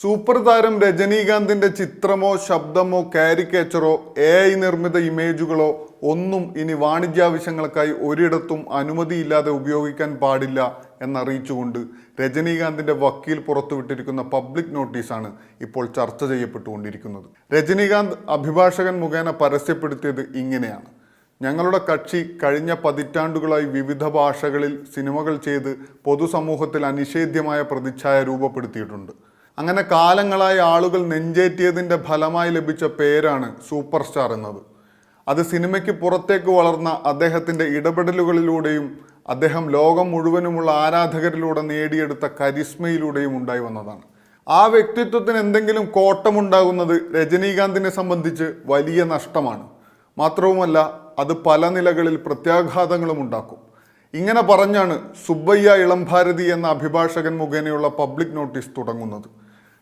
Super താരം രജനീകാന്തിന്റെ ചിത്രമോ ശബ്ദമോ കാരിക്കേച്ചറോ A I നിർമ്മിത ഇമേജുകളോ ഒന്നും ഇനി വാണിജ്യാവശ്യങ്ങൾക്കായി ഒരിടത്തും അനുമതിയില്ലാതെ ഉപയോഗിക്കാൻ പാടില്ല എന്നറിയിച്ചുകൊണ്ട് രജനീകാന്തിന്റെ വക്കീൽ പുറത്തുവിട്ടിരിക്കുന്ന പബ്ലിക് നോട്ടീസാണ് ഇപ്പോൾ ചർച്ച ചെയ്യപ്പെട്ടുകൊണ്ടിരിക്കുന്നത്. രജനീകാന്ത് അഭിഭാഷകൻ മുഖേന പരസ്യപ്പെടുത്തിയത് ഇങ്ങനെയാണ്. ഞങ്ങളുടെ കക്ഷി കഴിഞ്ഞ പതിറ്റാണ്ടുകളായി വിവിധ ഭാഷകളിൽ സിനിമകൾ ചെയ്ത് പൊതുസമൂഹത്തിൽ അനിഷേധ്യമായ പ്രതിച്ഛായ രൂപപ്പെടുത്തിയിട്ടുണ്ട്. അങ്ങനെ കാലങ്ങളായി ആളുകൾ നെഞ്ചേറ്റിയതിന്റെ ഫലമായി ലഭിച്ച പേരാണ് സൂപ്പർ സ്റ്റാർ എന്നത്. അത് സിനിമയ്ക്ക് പുറത്തേക്ക് വളർന്ന അദ്ദേഹത്തിന്റെ ഇടപെടലുകളിലൂടെയും അദ്ദേഹം ലോകം മുഴുവനുമുള്ള ആരാധകരിലൂടെ നേടിയെടുത്ത കരിസ്മയിലൂടെയും ഉണ്ടായി വന്നതാണ്. ആ വ്യക്തിത്വത്തിന് എന്തെങ്കിലും കോട്ടമുണ്ടാകുന്നത് രജനീകാന്തിനെ സംബന്ധിച്ച് വലിയ നഷ്ടമാണ്. മാത്രവുമല്ല അത് പല നിലകളിൽ പ്രത്യാഘാതങ്ങളും ഉണ്ടാക്കും. ഇങ്ങനെ പറഞ്ഞാണ് സുബ്ബയ്യ ഇളംഭാരതി എന്ന അഭിഭാഷകൻ മുഖേനയുള്ള പബ്ലിക് നോട്ടീസ് തുടങ്ങുന്നത്.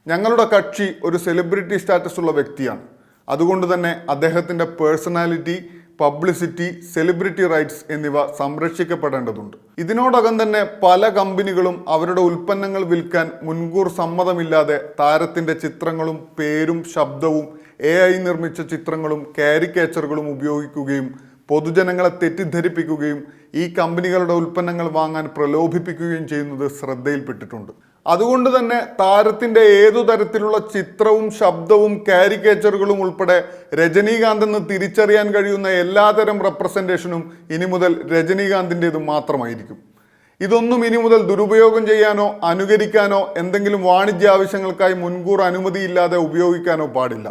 ഞങ്ങളുടെ കക്ഷി ഒരു സെലിബ്രിറ്റി സ്റ്റാറ്റസ് ഉള്ള വ്യക്തിയാണ്. അതുകൊണ്ട് തന്നെ അദ്ദേഹത്തിന്റെ പേഴ്സണാലിറ്റി പബ്ലിസിറ്റി സെലിബ്രിറ്റി റൈറ്റ്സ് എന്നിവ സംരക്ഷിക്കപ്പെടേണ്ടതുണ്ട്. ഇതിനോടകം തന്നെ പല കമ്പനികളും അവരുടെ ഉൽപ്പന്നങ്ങൾ വിൽക്കാൻ മുൻകൂർ സമ്മതമില്ലാതെ താരത്തിന്റെ ചിത്രങ്ങളും പേരും ശബ്ദവും എ നിർമ്മിച്ച ചിത്രങ്ങളും കാരിക്കേച്ചറുകളും ഉപയോഗിക്കുകയും പൊതുജനങ്ങളെ തെറ്റിദ്ധരിപ്പിക്കുകയും ഈ കമ്പനികളുടെ ഉൽപ്പന്നങ്ങൾ വാങ്ങാൻ പ്രലോഭിപ്പിക്കുകയും ചെയ്യുന്നത് ശ്രദ്ധയിൽപ്പെട്ടിട്ടുണ്ട്. അതുകൊണ്ട് തന്നെ താരത്തിന്റെ ഏതു തരത്തിലുള്ള ചിത്രവും ശബ്ദവും കാരിക്കേച്ചറുകളും ഉൾപ്പെടെ രജനീകാന്ത് എന്ന് തിരിച്ചറിയാൻ കഴിയുന്ന എല്ലാതരം റെപ്രസെന്റേഷനും ഇനി മുതൽ രജനീകാന്തിന്റെ മാത്രമായിരിക്കും. ഇതൊന്നും ഇനി മുതൽ ദുരുപയോഗം ചെയ്യാനോ അനുകരിക്കാനോ എന്തെങ്കിലും വാണിജ്യ ആവശ്യങ്ങൾക്കായി മുൻകൂർ അനുമതിയില്ലാതെ ഉപയോഗിക്കാനോ പാടില്ല.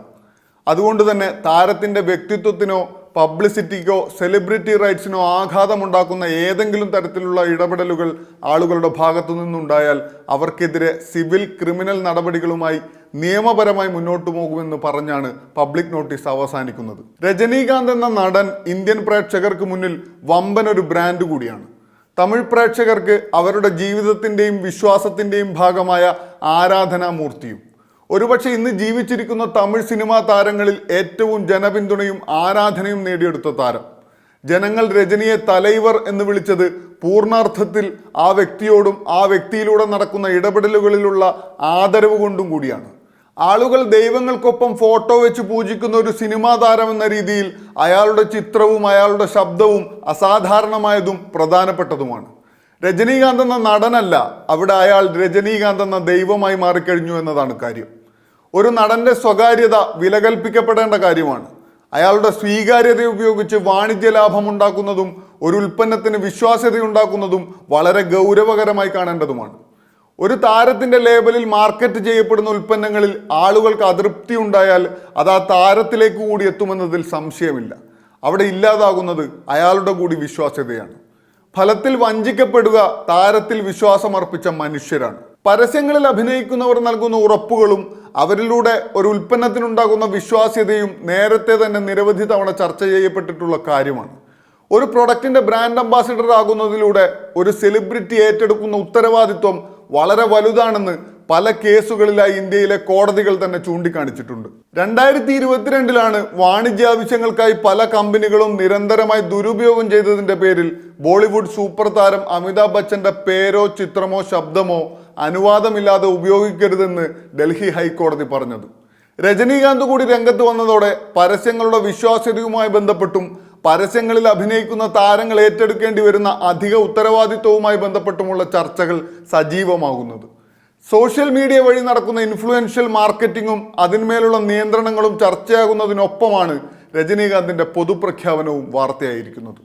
അതുകൊണ്ട് തന്നെ താരത്തിന്റെ വ്യക്തിത്വത്തിനോ പബ്ലിസിറ്റിക്കോ സെലിബ്രിറ്റി റൈറ്റ്സിനോ ആഘാതമുണ്ടാക്കുന്ന ഏതെങ്കിലും തരത്തിലുള്ള ഇടപെടലുകൾ ആളുകളുടെ ഭാഗത്തു നിന്നുണ്ടായാൽ അവർക്കെതിരെ സിവിൽ ക്രിമിനൽ നടപടികളുമായി നിയമപരമായി മുന്നോട്ടു പോകുമെന്ന് പറഞ്ഞാണ് പബ്ലിക് നോട്ടീസ് അവസാനിക്കുന്നത്. രജനീകാന്ത് എന്ന നടൻ ഇന്ത്യൻ പ്രേക്ഷകർക്ക് മുന്നിൽ വമ്പനൊരു ബ്രാൻഡ് കൂടിയാണ്. തമിഴ് പ്രേക്ഷകർക്ക് അവരുടെ ജീവിതത്തിന്റെയും വിശ്വാസത്തിന്റെയും ഭാഗമായ ആരാധനാമൂർത്തിയും. ഒരുപക്ഷെ ഇന്ന് ജീവിച്ചിരിക്കുന്ന തമിഴ് സിനിമാ താരങ്ങളിൽ ഏറ്റവും ജനപിന്തുണയും ആരാധനയും നേടിയെടുത്ത താരം. ജനങ്ങൾ രജനിയെ തലൈവർ എന്ന് വിളിച്ചത് പൂർണാർത്ഥത്തിൽ ആ വ്യക്തിയോടും ആ വ്യക്തിയിലൂടെ നടക്കുന്ന ഇടപെടലുകളിലുള്ള ആദരവ് കൊണ്ടും കൂടിയാണ്. ആളുകൾ ദൈവങ്ങൾക്കൊപ്പം ഫോട്ടോ വെച്ച് പൂജിക്കുന്ന ഒരു സിനിമാ താരം എന്ന രീതിയിൽ അയാളുടെ ചിത്രവും അയാളുടെ ശബ്ദവും അസാധാരണമായതും പ്രധാനപ്പെട്ടതുമാണ്. രജനീകാന്ത് എന്ന നടനല്ല അവിടെ അയാൾ രജനീകാന്ത് എന്ന ദൈവമായി മാറിക്കഴിഞ്ഞു എന്നതാണ് കാര്യം. ഒരു നടന്റെ സ്വകാര്യത വിലകൽപ്പിക്കപ്പെടേണ്ട കാര്യമാണ്. അയാളുടെ സ്വീകാര്യത ഉപയോഗിച്ച് വാണിജ്യ ലാഭം ഉണ്ടാക്കുന്നതും ഒരു ഉൽപ്പന്നത്തിന് വിശ്വാസ്യത ഉണ്ടാക്കുന്നതും വളരെ ഗൗരവകരമായി കാണേണ്ടതുമാണ്. ഒരു താരത്തിന്റെ ലേബലിൽ മാർക്കറ്റ് ചെയ്യപ്പെടുന്ന ഉൽപ്പന്നങ്ങളിൽ ആളുകൾക്ക് അതൃപ്തി ഉണ്ടായാൽ അത് ആ താരത്തിലേക്ക് കൂടി എത്തുമെന്നതിൽ സംശയമില്ല. അവിടെ ഇല്ലാതാകുന്നത് അയാളുടെ കൂടി വിശ്വാസ്യതയാണ്. ഫലത്തിൽ വഞ്ചിക്കപ്പെടുക താരത്തിൽ വിശ്വാസമർപ്പിച്ച മനുഷ്യരാണ്. പരസ്യങ്ങളിൽ അഭിനയിക്കുന്നവർ നൽകുന്ന ഉറപ്പുകളും അവരിലൂടെ ഒരു ഉൽപ്പന്നത്തിനുണ്ടാകുന്ന വിശ്വാസ്യതയും നേരത്തെ തന്നെ നിരവധി തവണ ചർച്ച ചെയ്യപ്പെട്ടിട്ടുള്ള കാര്യമാണ്. ഒരു പ്രൊഡക്റ്റിന്റെ ബ്രാൻഡ് അംബാസിഡർ ആകുന്നതിലൂടെ ഒരു സെലിബ്രിറ്റി ഏറ്റെടുക്കുന്ന ഉത്തരവാദിത്വം വളരെ വലുതാണെന്ന് പല കേസുകളിലായി ഇന്ത്യയിലെ കോടതികൾ തന്നെ ചൂണ്ടിക്കാണിച്ചിട്ടുണ്ട്. രണ്ടായിരത്തി ഇരുപത്തിരണ്ടിലാണ് വാണിജ്യ ആവശ്യങ്ങൾക്കായി പല കമ്പനികളും നിരന്തരമായി ദുരുപയോഗം ചെയ്തതിന്റെ പേരിൽ ബോളിവുഡ് സൂപ്പർ താരം അമിതാഭ് ബച്ചന്റെ പേരോ ചിത്രമോ ശബ്ദമോ അനുവാദമില്ലാതെ ഉപയോഗിക്കരുതെന്ന് ഡൽഹി ഹൈക്കോടതി പറഞ്ഞത്. രജനീകാന്ത് കൂടി രംഗത്ത് വന്നതോടെ പരസ്യങ്ങളുടെ വിശ്വാസ്യതയുമായി ബന്ധപ്പെട്ടും പരസ്യങ്ങളിൽ അഭിനയിക്കുന്ന താരങ്ങൾ ഏറ്റെടുക്കേണ്ടി വരുന്ന അധിക ഉത്തരവാദിത്വവുമായി ബന്ധപ്പെട്ടുമുള്ള ചർച്ചകൾ സജീവമാകുന്നത്. സോഷ്യൽ മീഡിയ വഴി നടക്കുന്ന ഇൻഫ്ലുവൻഷ്യൽ മാർക്കറ്റിങ്ങും അതിന്മേലുള്ള നിയന്ത്രണങ്ങളും ചർച്ചയാകുന്നതിനൊപ്പമാണ് രജനീകാന്തിന്റെ പൊതുപ്രഖ്യാപനവും വാർത്തയായിരിക്കുന്നത്.